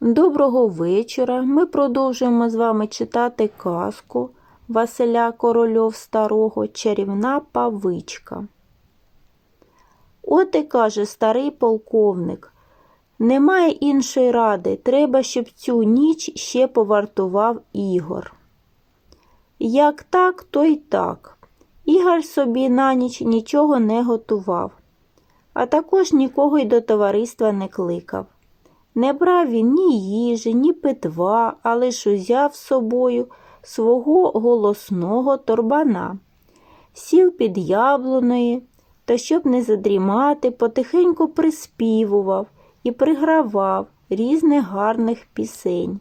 Доброго вечора. Ми продовжуємо з вами читати казку Василя Корольов Старого Чарівна павичка. От і каже старий полковник. Немає іншої ради, треба, щоб цю ніч ще повартував Ігор. Як так, то й так. Ігор собі на ніч нічого не готував, а також нікого й до товариства не кликав. Не брав він ні їжі, ні питва, а лиш узяв з собою свого голосного торбана, сів під яблуною та, щоб не задрімати, потихеньку приспівував і пригравав різних гарних пісень.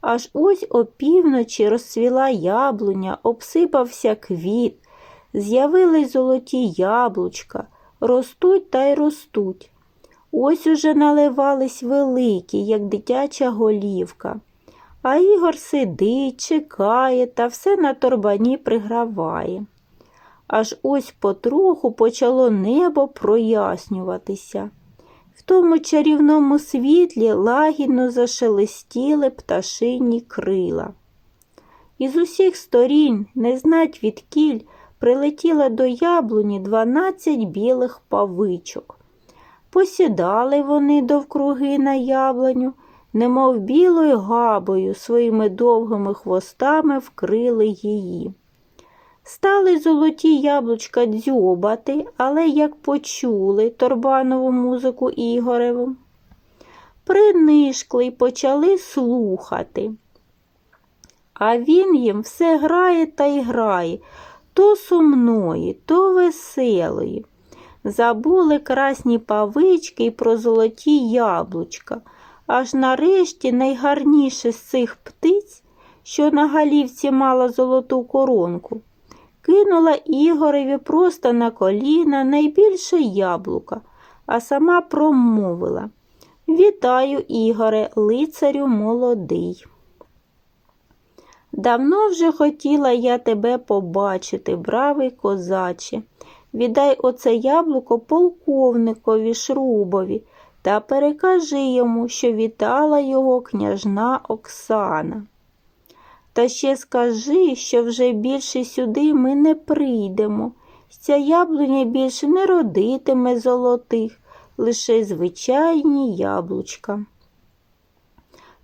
Аж ось опівночі розцвіла яблуня, обсипався квіт, з'явились золоті яблучка, ростуть та й ростуть. Ось уже наливались великі, як дитяча голівка. А Ігор сидить, чекає та все на торбані приграває. Аж ось потроху почало небо прояснюватися. В тому чарівному світлі лагідно зашелестіли пташині крила. Із усіх сторін, не знать відкіль, прилетіло до яблуні дванадцять білих павичок. Посідали вони довкруги на яблуню, немов білою габою своїми довгими хвостами вкрили її. Стали золоті яблучка дзьобати, але як почули торбанову музику Ігореву, принишкли й почали слухати. А він їм все грає та й грає, то сумної, то веселої. Забули красні павички й про золоті яблучка, аж нарешті найгарніше з цих птиць, що на галівці мала золоту коронку, кинула Ігореві просто на коліна найбільше яблука, а сама промовила Вітаю, Ігоре, лицарю молодий. Давно вже хотіла я тебе побачити, бравий козаче. Віддай оце яблуко полковникові Шрубові та перекажи йому, що вітала його княжна Оксана. Та ще скажи, що вже більше сюди ми не прийдемо. Ця яблуня більше не родитиме золотих, лише звичайні яблучка.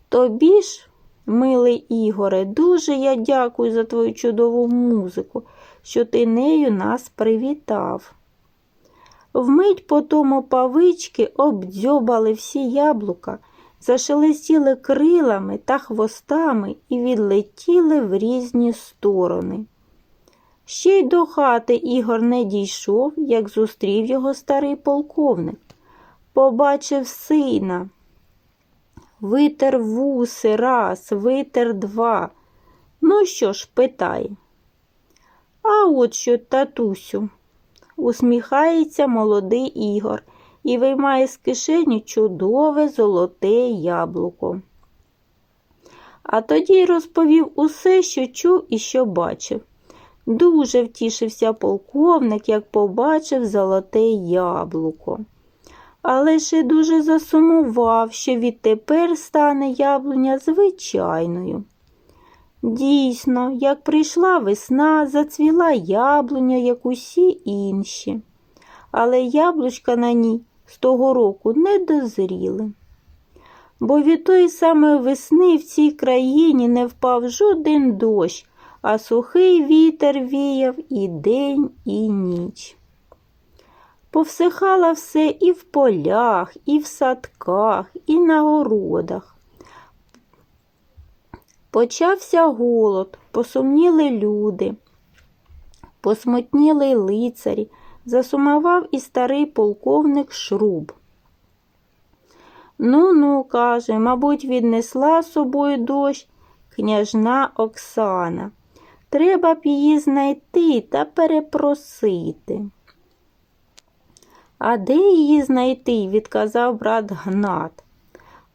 Тобі ж, милий Ігоре, дуже я дякую за твою чудову музику що ти нею нас привітав. Вмить по тому павички обдзьобали всі яблука, зашелестіли крилами та хвостами і відлетіли в різні сторони. Ще й до хати Ігор не дійшов, як зустрів його старий полковник. Побачив сина. Витер вуси раз, витер два. Ну що ж, питай. А от що, татусю, усміхається молодий Ігор і виймає з кишені чудове золоте яблуко. А тоді розповів усе, що чув і що бачив. Дуже втішився полковник, як побачив золоте яблуко. Але ще дуже засумував, що відтепер стане яблуня звичайною. Дійсно, як прийшла весна, зацвіла яблуня, як усі інші, але яблучка на ній з того року не дозріли. Бо від тої самої весни в цій країні не впав жоден дощ, а сухий вітер віяв і день, і ніч. Повсихала все і в полях, і в садках, і на городах. Почався голод, посумніли люди, посмутніли лицарі, засумував і старий полковник Шруб. Ну, ну, каже, мабуть, віднесла з собою дощ княжна Оксана. Треба б її знайти та перепросити. А де її знайти? відказав брат Гнат.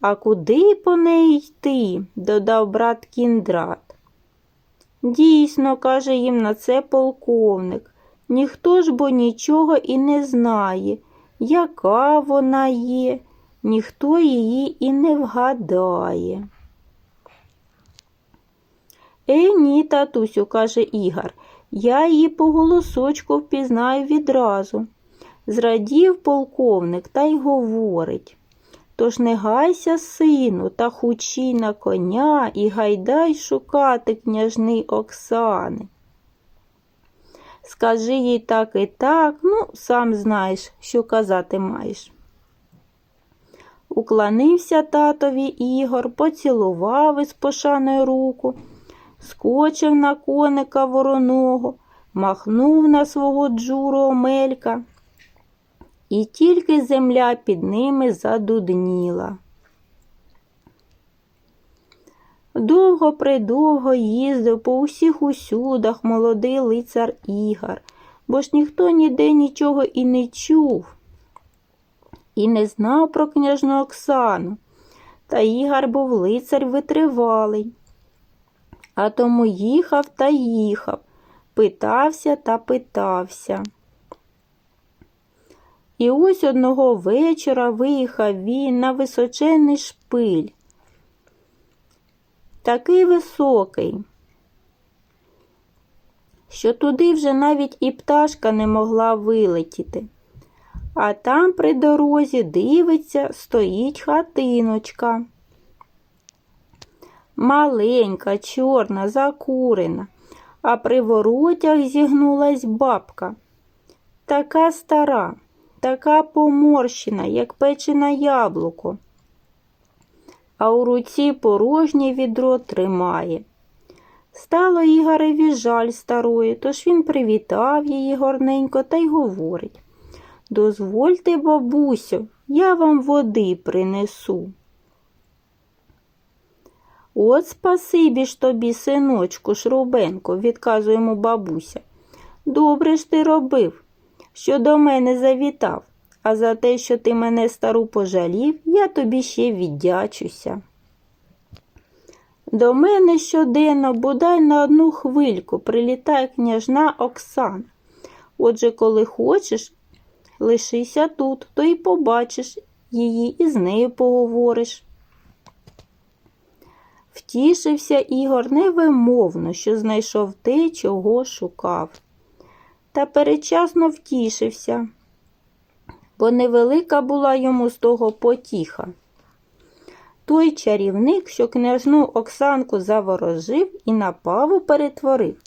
А куди по неї йти? додав брат Кіндрат. Дійсно, каже їм на це полковник. Ніхто ж бо нічого і не знає, яка вона є, ніхто її і не вгадає. Е, ні, татусю, каже Ігор, я її по голосочку впізнаю відразу. Зрадів полковник та й говорить. Тож не гайся, сину, та хучій на коня і гайдай шукати княжни Оксани. Скажи їй так і так, ну, сам знаєш, що казати маєш. Уклонився татові Ігор, поцілував із пошаною руку, скочив на коника вороного, махнув на свого джуру Омелька, і тільки земля під ними задудніла. Довго придовго їздив по усіх усюдах молодий лицар Ігор, бо ж ніхто ніде нічого і не чув, і не знав про княжну Оксану. Та Ігор був лицар витривалий. А тому їхав та їхав, питався та питався. І ось одного вечора виїхав він на височенний шпиль. Такий високий, що туди вже навіть і пташка не могла вилетіти. А там при дорозі дивиться, стоїть хатиночка. Маленька, чорна, закурена, а при воротях зігнулась бабка. Така стара, така поморщена, як печене яблуко, а у руці порожнє відро тримає. Стало Ігореві жаль старої, тож він привітав її горненько та й говорить Дозвольте, бабусю, я вам води принесу. От спасибі ж тобі, синочку, Шрубенко, відказує йому бабуся. Добре ж ти робив, що до мене завітав, а за те, що ти мене стару пожалів, я тобі ще віддячуся. До мене щоденно бодай на одну хвильку прилітає княжна Оксана. Отже, коли хочеш, лишися тут, то й побачиш її і з нею поговориш. Втішився Ігор невимовно, що знайшов те, чого шукав. Та перечасно втішився, бо невелика була йому з того потіха. Той чарівник, що княжну Оксанку заворожив і на паву перетворив,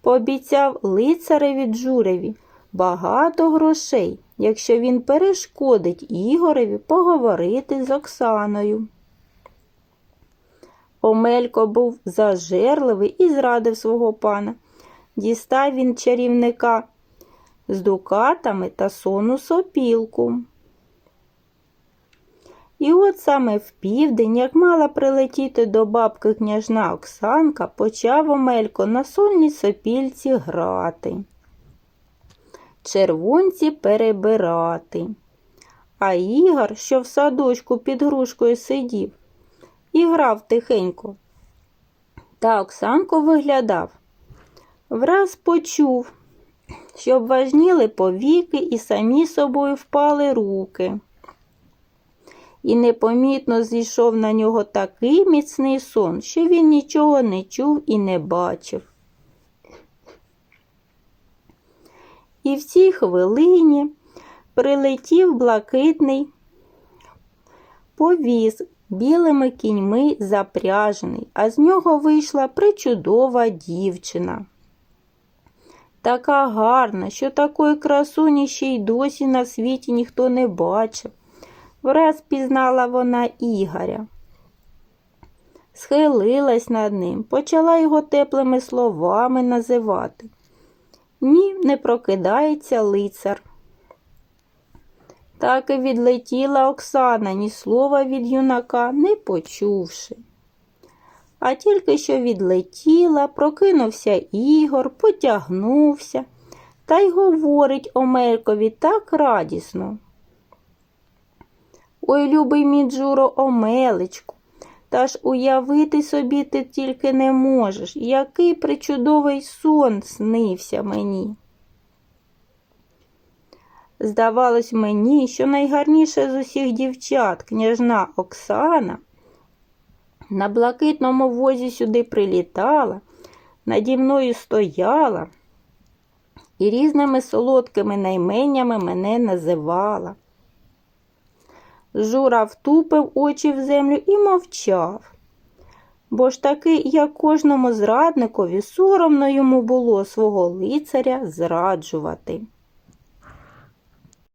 пообіцяв лицареві Джуреві багато грошей, якщо він перешкодить Ігореві поговорити з Оксаною. Омелько був зажерливий і зрадив свого пана. Дістав він чарівника з дукатами та сону сопілку. І от саме в південь, як мала прилетіти до бабки княжна Оксанка, почав Омелько на сольній сопільці грати, червонці перебирати. А Ігор, що в садочку під грушкою сидів, і грав тихенько. Та Оксанко виглядав. Враз почув, що обважніли повіки і самі собою впали руки. І непомітно зійшов на нього такий міцний сон, що він нічого не чув і не бачив. І в цій хвилині прилетів блакитний повіз білими кіньми запряжений, а з нього вийшла причудова дівчина. Така гарна, що такої красуні ще й досі на світі ніхто не бачив. Враз пізнала вона Ігоря. Схилилась над ним, почала його теплими словами називати. Ні, не прокидається лицар. Так і відлетіла Оксана, ні слова від юнака не почувши. А тільки що відлетіла, прокинувся Ігор, потягнувся та й говорить Омелькові так радісно. Ой, любий мій Джуро Омелечку, та ж уявити собі ти тільки не можеш, який причудовий сон снився мені. Здавалось мені, що найгарніша з усіх дівчат, княжна Оксана, на блакитному возі сюди прилітала, наді мною стояла і різними солодкими найменями мене називала. Жура втупив очі в землю і мовчав. Бо ж таки, як кожному зрадникові, соромно йому було свого лицаря зраджувати.